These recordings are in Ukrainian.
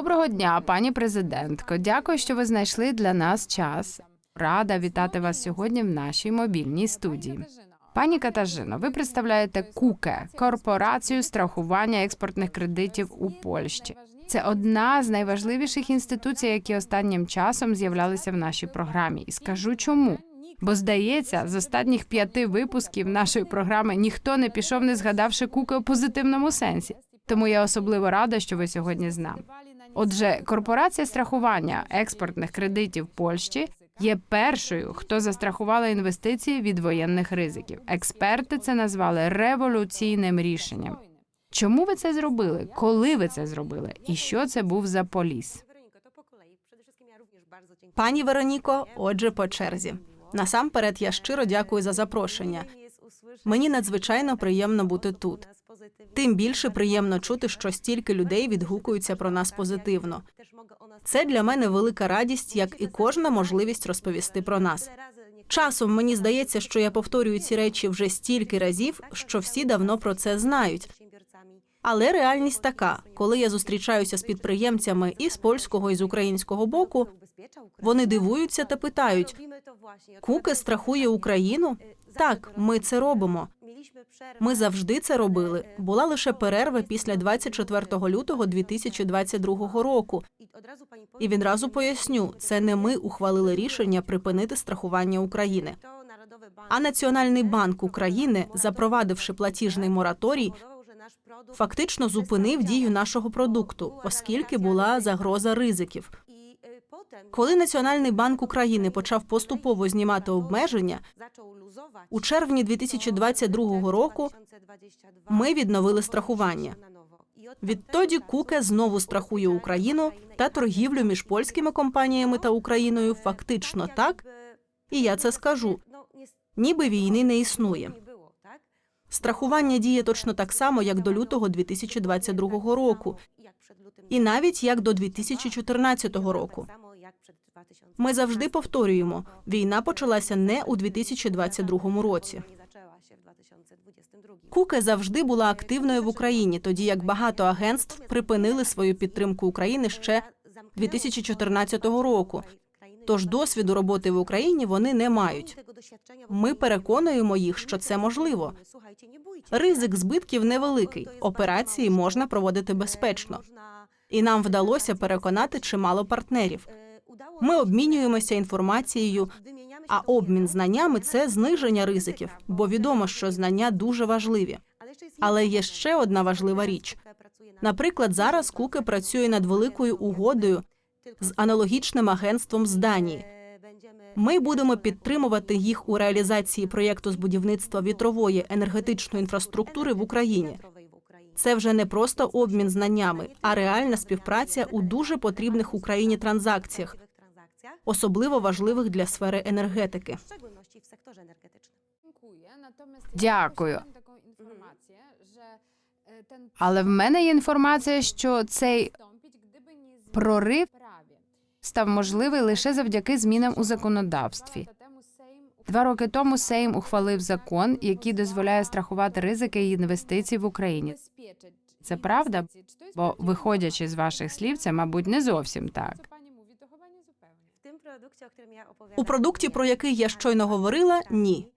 Доброго дня, пані президентко. Дякую, що ви знайшли для нас час. Рада вітати вас сьогодні в нашій мобільній студії. Пані Катажино, ви представляєте КУКЕ корпорацію страхування експортних кредитів у Польщі. Це одна з найважливіших інституцій, які останнім часом з'являлися в нашій програмі. І скажу чому. Бо здається, з останніх п'яти випусків нашої програми ніхто не пішов, не згадавши куки у позитивному сенсі. Тому я особливо рада, що ви сьогодні з нами. Отже, корпорація страхування експортних кредитів Польщі є першою, хто застрахувала інвестиції від воєнних ризиків. Експерти це назвали революційним рішенням. Чому ви це зробили? Коли ви це зробили? І що це був за поліс? Пані Вероніко, отже, по черзі. Насамперед, я щиро дякую за запрошення. Мені надзвичайно приємно бути тут. Тим більше приємно чути, що стільки людей відгукуються про нас позитивно. Це для мене велика радість, як і кожна можливість розповісти про нас. Часом мені здається, що я повторюю ці речі вже стільки разів, що всі давно про це знають. Але реальність така: коли я зустрічаюся з підприємцями і з польського, і з українського боку, вони дивуються та питають: Куки страхує Україну? Так, ми це робимо. Ми завжди це робили. Була лише перерва після 24 лютого 2022 року. І відразу поясню, це не ми ухвалили рішення припинити страхування України. А Національний банк України, запровадивши платіжний мораторій, фактично зупинив дію нашого продукту, оскільки була загроза ризиків. Коли Національний банк України почав поступово знімати обмеження, у червні 2022 року ми відновили страхування. Відтоді Куке знову страхує Україну та торгівлю між польськими компаніями та Україною фактично так, і я це скажу, ніби війни не існує. Страхування діє точно так само, як до лютого 2022 року, і навіть як до 2014 року. Ми завжди повторюємо, війна почалася не у 2022 році. Куке завжди була активною в Україні, тоді як багато агентств припинили свою підтримку України ще 2014 року. Тож досвіду роботи в Україні вони не мають. Ми переконуємо їх, що це можливо. Ризик збитків невеликий. Операції можна проводити безпечно. І нам вдалося переконати чимало партнерів. Ми обмінюємося інформацією, а обмін знаннями це зниження ризиків, бо відомо, що знання дуже важливі. Але є ще одна важлива річ. Наприклад, зараз Куки працює над великою угодою з аналогічним агентством з Данії. Ми будемо підтримувати їх у реалізації проєкту з будівництва вітрової енергетичної інфраструктури в Україні. Це вже не просто обмін знаннями, а реальна співпраця у дуже потрібних Україні транзакціях, особливо важливих для сфери енергетики. Дякую. Але в мене є інформація, що цей прорив став можливий лише завдяки змінам у законодавстві. Два роки тому Сейм ухвалив закон, який дозволяє страхувати ризики і інвестицій в Україні. Це правда? Бо, виходячи з ваших слів, це, мабуть, не зовсім так. У продукті, про який я щойно говорила, ні.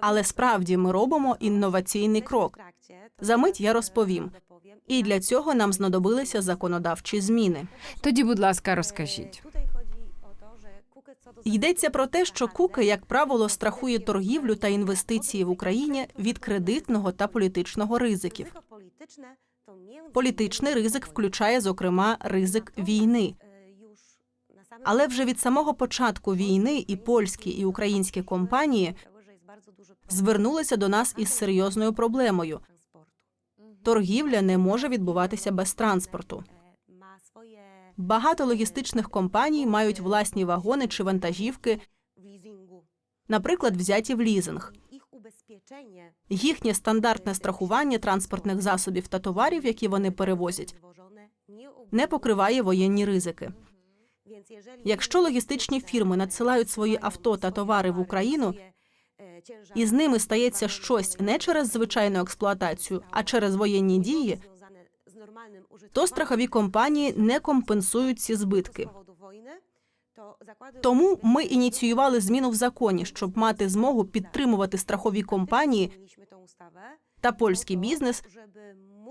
Але справді ми робимо інноваційний крок. Замить я розповім. І для цього нам знадобилися законодавчі зміни. Тоді, будь ласка, розкажіть. Йдеться про те, що Кука, як правило, страхує торгівлю та інвестиції в Україні від кредитного та політичного ризиків. Політичний ризик включає, зокрема, ризик війни. Але вже від самого початку війни і польські і українські компанії звернулися до нас із серйозною проблемою. Торгівля не може відбуватися без транспорту. Багато логістичних компаній мають власні вагони чи вантажівки, наприклад, взяті в лізинг. Їхнє стандартне страхування транспортних засобів та товарів, які вони перевозять, не покриває воєнні ризики. Якщо логістичні фірми надсилають свої авто та товари в Україну, і з ними стається щось не через звичайну експлуатацію, а через воєнні дії, то страхові компанії не компенсують ці збитки. Тому ми ініціювали зміну в законі, щоб мати змогу підтримувати страхові компанії та польський бізнес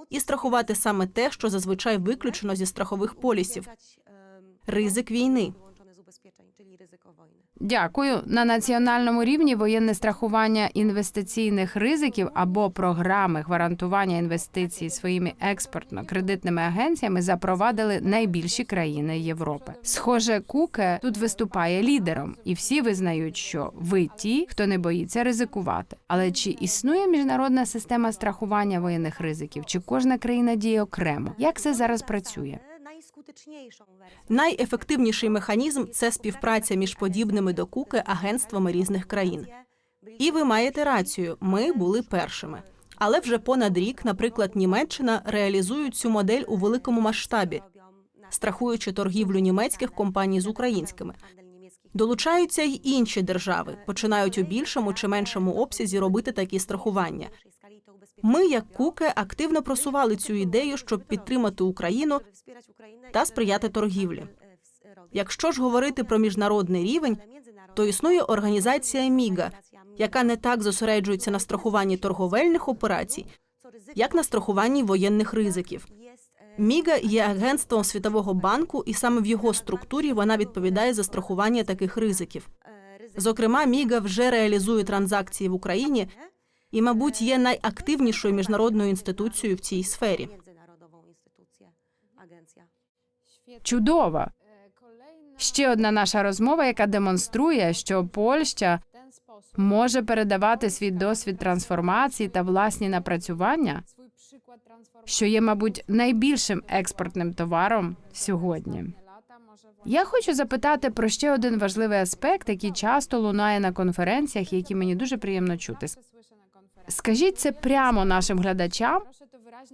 і страхувати саме те, що зазвичай виключено зі страхових полісів ризик війни. Дякую. На національному рівні воєнне страхування інвестиційних ризиків або програми гарантування інвестицій своїми експортно-кредитними агенціями запровадили найбільші країни Європи. Схоже, Куке тут виступає лідером, і всі визнають, що ви ті, хто не боїться ризикувати. Але чи існує міжнародна система страхування воєнних ризиків? Чи кожна країна діє окремо? Як це зараз працює? Найефективніший механізм це співпраця між подібними до куки агентствами різних країн. І ви маєте рацію. Ми були першими. Але вже понад рік, наприклад, Німеччина реалізує цю модель у великому масштабі, страхуючи торгівлю німецьких компаній з українськими. Долучаються й інші держави, починають у більшому чи меншому обсязі робити такі страхування. Ми, як Куке, активно просували цю ідею, щоб підтримати Україну та сприяти торгівлі. Якщо ж говорити про міжнародний рівень, то існує організація Міга, яка не так зосереджується на страхуванні торговельних операцій, як на страхуванні воєнних ризиків. Міга є агентством Світового банку, і саме в його структурі вона відповідає за страхування таких ризиків. Зокрема, Міга вже реалізує транзакції в Україні і, мабуть, є найактивнішою міжнародною інституцією в цій сфері. Чудово. Ще одна наша розмова, яка демонструє, що Польща може передавати свій досвід трансформації та власні напрацювання, що є, мабуть, найбільшим експортним товаром сьогодні. Я хочу запитати про ще один важливий аспект, який часто лунає на конференціях, які мені дуже приємно чути. Скажіть це прямо нашим глядачам,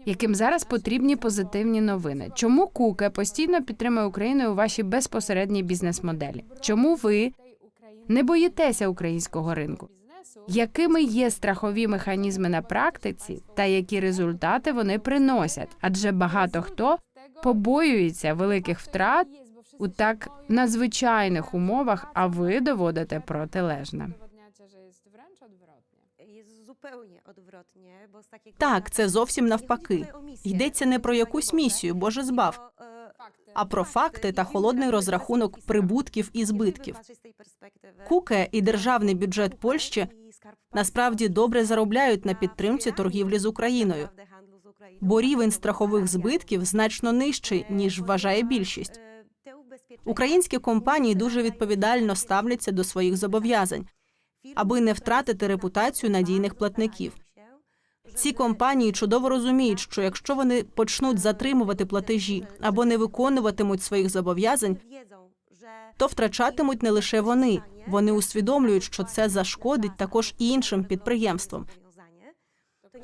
яким зараз потрібні позитивні новини. Чому Куке постійно підтримує Україну у вашій безпосередній бізнес-моделі? Чому ви не боїтеся українського ринку? Якими є страхові механізми на практиці та які результати вони приносять? Адже багато хто побоюється великих втрат у так надзвичайних умовах, а ви доводите протилежне. Так, це зовсім навпаки. Йдеться не про якусь місію, боже збав, а про факти та холодний розрахунок прибутків і збитків. Куке і державний бюджет Польщі насправді добре заробляють на підтримці торгівлі з Україною, бо рівень страхових збитків значно нижчий ніж вважає більшість. Українські компанії дуже відповідально ставляться до своїх зобов'язань, аби не втратити репутацію надійних платників. Ці компанії чудово розуміють, що якщо вони почнуть затримувати платежі або не виконуватимуть своїх зобов'язань, то втрачатимуть не лише вони. Вони усвідомлюють, що це зашкодить також іншим підприємствам.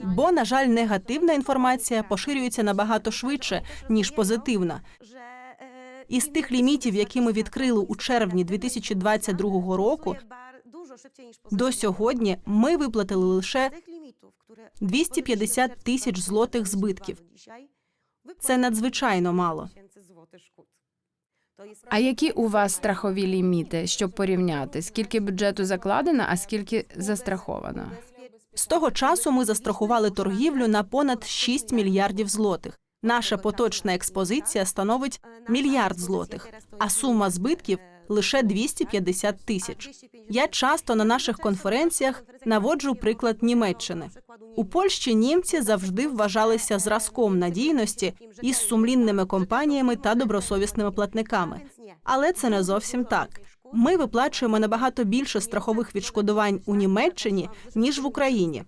Бо, на жаль, негативна інформація поширюється набагато швидше ніж позитивна. Із тих лімітів, які ми відкрили у червні 2022 року, до сьогодні ми виплатили лише 250 тисяч злотих збитків. Це надзвичайно мало. А які у вас страхові ліміти, щоб порівняти? Скільки бюджету закладено, а скільки застраховано? З того часу ми застрахували торгівлю на понад 6 мільярдів злотих. Наша поточна експозиція становить мільярд злотих, а сума збитків лише 250 тисяч. Я часто на наших конференціях наводжу приклад Німеччини. У Польщі німці завжди вважалися зразком надійності із сумлінними компаніями та добросовісними платниками. Але це не зовсім так. Ми виплачуємо набагато більше страхових відшкодувань у Німеччині ніж в Україні.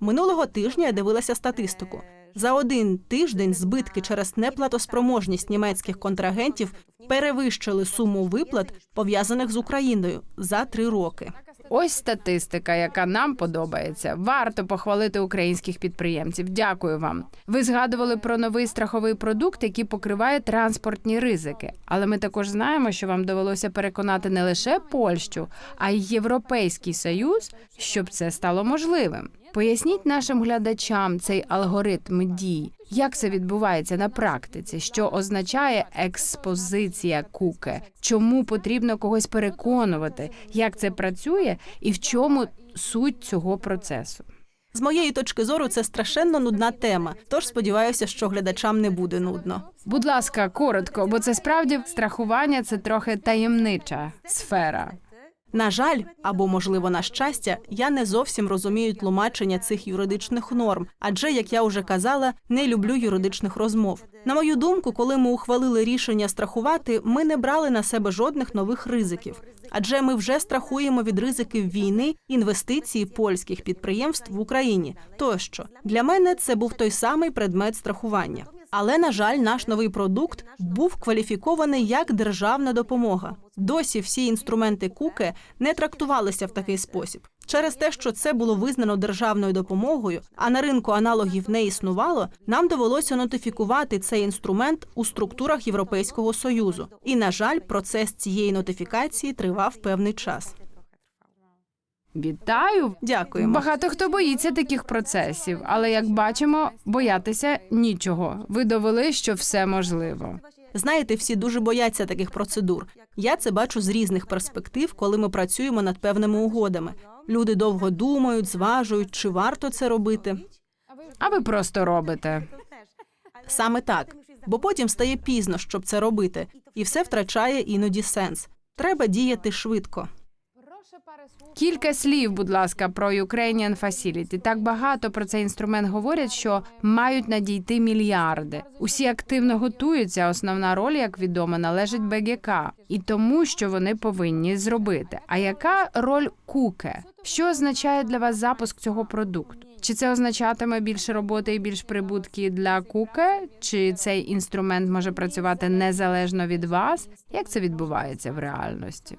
Минулого тижня я дивилася статистику. За один тиждень збитки через неплатоспроможність німецьких контрагентів перевищили суму виплат, пов'язаних з Україною за три роки. Ось статистика, яка нам подобається. Варто похвалити українських підприємців. Дякую вам. Ви згадували про новий страховий продукт, який покриває транспортні ризики. Але ми також знаємо, що вам довелося переконати не лише Польщу, а й Європейський Союз, щоб це стало можливим. Поясніть нашим глядачам цей алгоритм дій. Як це відбувається на практиці? Що означає експозиція куки? Чому потрібно когось переконувати? Як це працює і в чому суть цього процесу? З моєї точки зору, це страшенно нудна тема. Тож сподіваюся, що глядачам не буде нудно. Будь ласка, коротко, бо це справді страхування це трохи таємнича сфера. На жаль, або можливо на щастя, я не зовсім розумію тлумачення цих юридичних норм, адже, як я вже казала, не люблю юридичних розмов. На мою думку, коли ми ухвалили рішення страхувати, ми не брали на себе жодних нових ризиків. Адже ми вже страхуємо від ризиків війни, інвестиції польських підприємств в Україні. Тощо для мене це був той самий предмет страхування. Але на жаль, наш новий продукт був кваліфікований як державна допомога. Досі всі інструменти куке не трактувалися в такий спосіб. Через те, що це було визнано державною допомогою, а на ринку аналогів не існувало, нам довелося нотифікувати цей інструмент у структурах Європейського союзу. І на жаль, процес цієї нотифікації тривав певний час. Вітаю! Дякуємо. Багато хто боїться таких процесів, але як бачимо, боятися нічого. Ви довели, що все можливо. Знаєте, всі дуже бояться таких процедур. Я це бачу з різних перспектив, коли ми працюємо над певними угодами. Люди довго думають, зважують, чи варто це робити. А ви просто робите. Саме так, бо потім стає пізно, щоб це робити, і все втрачає іноді сенс. Треба діяти швидко. Кілька слів, будь ласка, про Ukrainian Facility. Так багато про цей інструмент говорять, що мають надійти мільярди. Усі активно готуються. Основна роль, як відомо, належить БГК і тому, що вони повинні зробити. А яка роль куке? Що означає для вас запуск цього продукту? Чи це означатиме більше роботи і більш прибутки для куке? Чи цей інструмент може працювати незалежно від вас? Як це відбувається в реальності?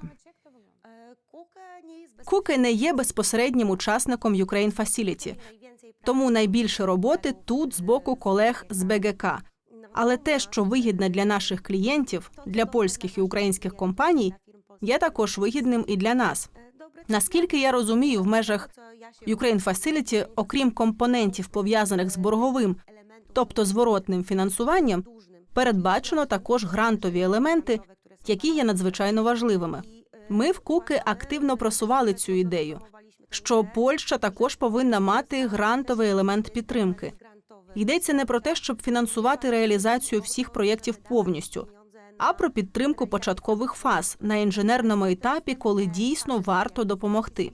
Куки не є безпосереднім учасником Ukraine Facility, тому найбільше роботи тут з боку колег з БГК. Але те, що вигідне для наших клієнтів, для польських і українських компаній, є також вигідним і для нас. Наскільки я розумію, в межах Ukraine Facility, окрім компонентів пов'язаних з борговим, тобто зворотним фінансуванням, передбачено також грантові елементи, які є надзвичайно важливими. Ми в Куки активно просували цю ідею, що Польща також повинна мати грантовий елемент підтримки. Йдеться не про те, щоб фінансувати реалізацію всіх проєктів повністю, а про підтримку початкових фаз на інженерному етапі, коли дійсно варто допомогти.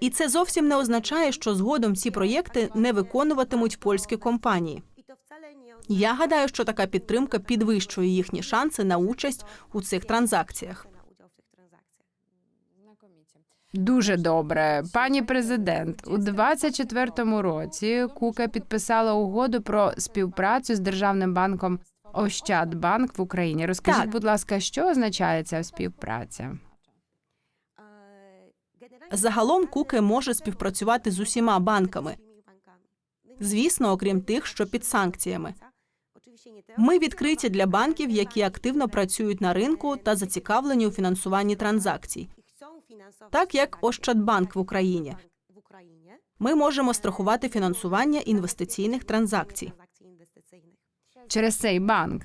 І це зовсім не означає, що згодом ці проєкти не виконуватимуть польські компанії. Я гадаю, що така підтримка підвищує їхні шанси на участь у цих транзакціях. Дуже добре, пані президент. У 24-му році Кука підписала угоду про співпрацю з державним банком Ощадбанк в Україні. Розкажіть, Так. будь ласка, що означає ця співпраця? Загалом Куки може співпрацювати з усіма банками, звісно, окрім тих, що під санкціями. Ми відкриті для банків, які активно працюють на ринку та зацікавлені у фінансуванні транзакцій, так як Ощадбанк в Україні. Ми можемо страхувати фінансування інвестиційних транзакцій. Через цей банк.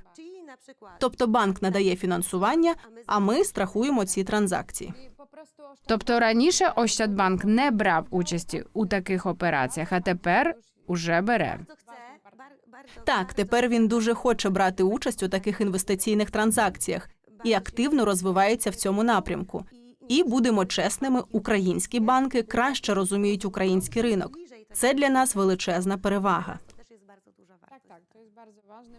Тобто банк надає фінансування, а ми страхуємо ці транзакції. Тобто раніше Ощадбанк не брав участі у таких операціях, а тепер уже бере. Так, тепер він дуже хоче брати участь у таких інвестиційних транзакціях і активно розвивається в цьому напрямку. І будемо чесними, українські банки краще розуміють український ринок. Це для нас величезна перевага.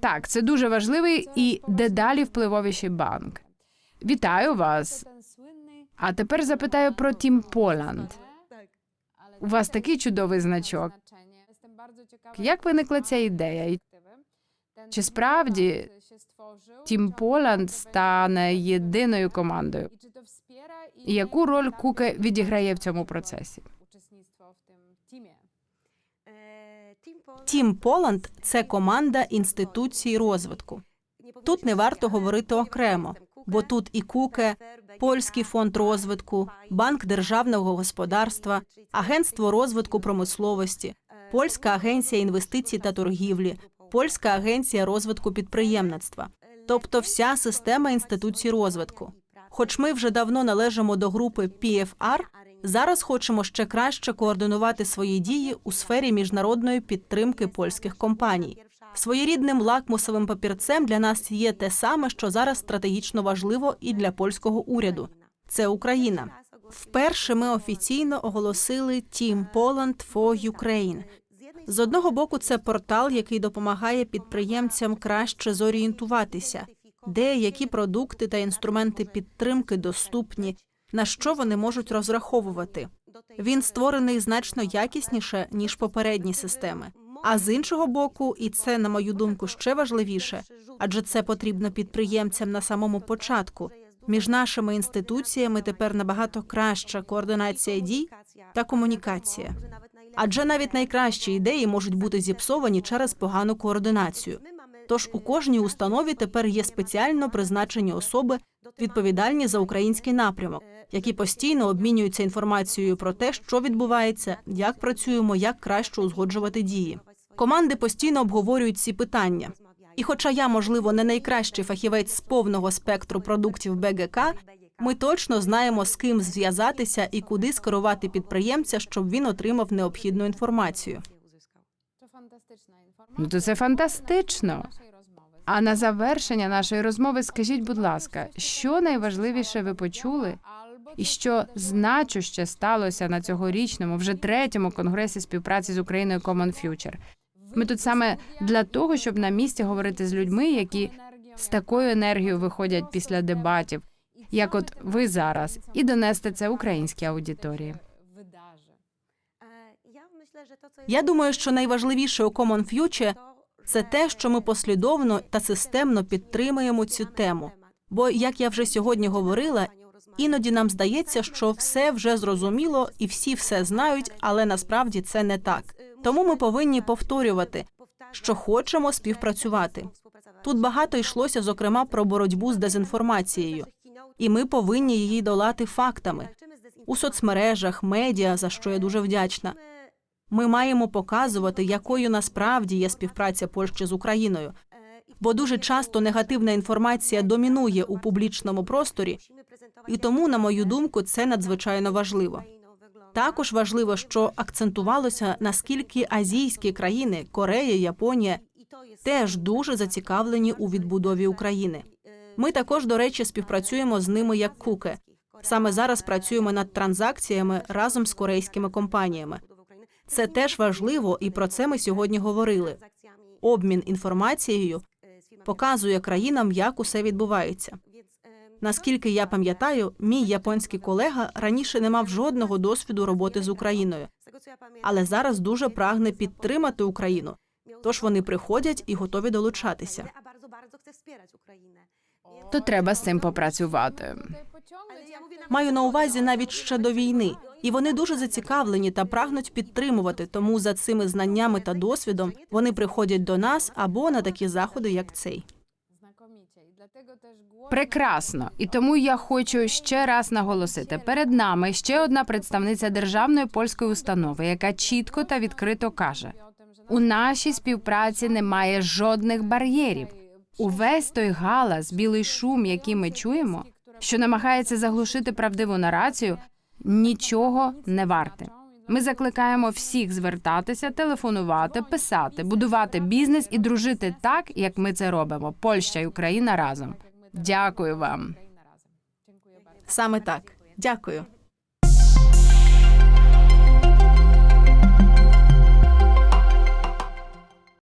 Так, це дуже важливий і дедалі впливовіший банк. Вітаю вас. А тепер запитаю про Тім Поланд. У вас такий чудовий значок. Як виникла ця ідея? Чи справді Тім Поланд стане єдиною командою? І яку роль Куке відіграє в цьому процесі? Тім Поланд це команда інституції розвитку. Тут не варто говорити окремо, бо тут і Куке, Польський фонд розвитку, Банк державного господарства, Агентство розвитку промисловості, Польська агенція інвестицій та торгівлі, Польська агенція розвитку підприємництва, тобто вся система інституцій розвитку. Хоч ми вже давно належимо до групи PFR, зараз хочемо ще краще координувати свої дії у сфері міжнародної підтримки польських компаній. Своєрідним лакмусовим папірцем для нас є те саме, що зараз стратегічно важливо і для польського уряду. Це Україна. Вперше ми офіційно оголосили Team Poland for Ukraine. З одного боку, це портал, який допомагає підприємцям краще зорієнтуватися, де які продукти та інструменти підтримки доступні, на що вони можуть розраховувати. Він створений значно якісніше ніж попередні системи. А з іншого боку, і це, на мою думку, ще важливіше, адже це потрібно підприємцям на самому початку. Між нашими інституціями тепер набагато краща координація дій та комунікація. Адже навіть найкращі ідеї можуть бути зіпсовані через погану координацію. Тож у кожній установі тепер є спеціально призначені особи, відповідальні за український напрямок, які постійно обмінюються інформацією про те, що відбувається, як працюємо, як краще узгоджувати дії. Команди постійно обговорюють ці питання. І, хоча я, можливо, не найкращий фахівець з повного спектру продуктів БГК, ми точно знаємо, з ким зв'язатися і куди скерувати підприємця, щоб він отримав необхідну інформацію. Ну то це фантастично. А на завершення нашої розмови скажіть, будь ласка, що найважливіше ви почули, і що значуще сталося на цьогорічному, вже третьому конгресі співпраці з Україною Common Future? Ми тут саме для того, щоб на місці говорити з людьми, які з такою енергією виходять після дебатів, як от ви зараз, і донести це українській аудиторії. Я думаю, що найважливіше у Common Future – це те, що ми послідовно та системно підтримуємо цю тему. Бо, як я вже сьогодні говорила, іноді нам здається, що все вже зрозуміло і всі все знають, але насправді це не так. Тому ми повинні повторювати, що хочемо співпрацювати. Тут багато йшлося, зокрема, про боротьбу з дезінформацією, і ми повинні її долати фактами у соцмережах, медіа, за що я дуже вдячна. Ми маємо показувати, якою насправді є співпраця Польщі з Україною, бо дуже часто негативна інформація домінує у публічному просторі, і тому, на мою думку, це надзвичайно важливо. Також важливо, що акцентувалося, наскільки азійські країни Корея, Японія теж дуже зацікавлені у відбудові України. Ми також, до речі, співпрацюємо з ними як куке. Саме зараз працюємо над транзакціями разом з корейськими компаніями. Це теж важливо, і про це ми сьогодні говорили. Обмін інформацією показує країнам, як усе відбувається. Наскільки я пам'ятаю, мій японський колега раніше не мав жодного досвіду роботи з Україною, але зараз дуже прагне підтримати Україну. Тож вони приходять і готові долучатися. То треба з цим попрацювати. Маю на увазі навіть ще до війни, і вони дуже зацікавлені та прагнуть підтримувати. Тому за цими знаннями та досвідом вони приходять до нас або на такі заходи, як цей. Прекрасно, і тому я хочу ще раз наголосити: перед нами ще одна представниця державної польської установи, яка чітко та відкрито каже: у нашій співпраці немає жодних бар'єрів. Увесь той галас, білий шум, який ми чуємо, що намагається заглушити правдиву нарацію, нічого не варте. Ми закликаємо всіх звертатися, телефонувати, писати, будувати бізнес і дружити так, як ми це робимо. Польща і Україна разом. Дякую вам. Саме так. Дякую.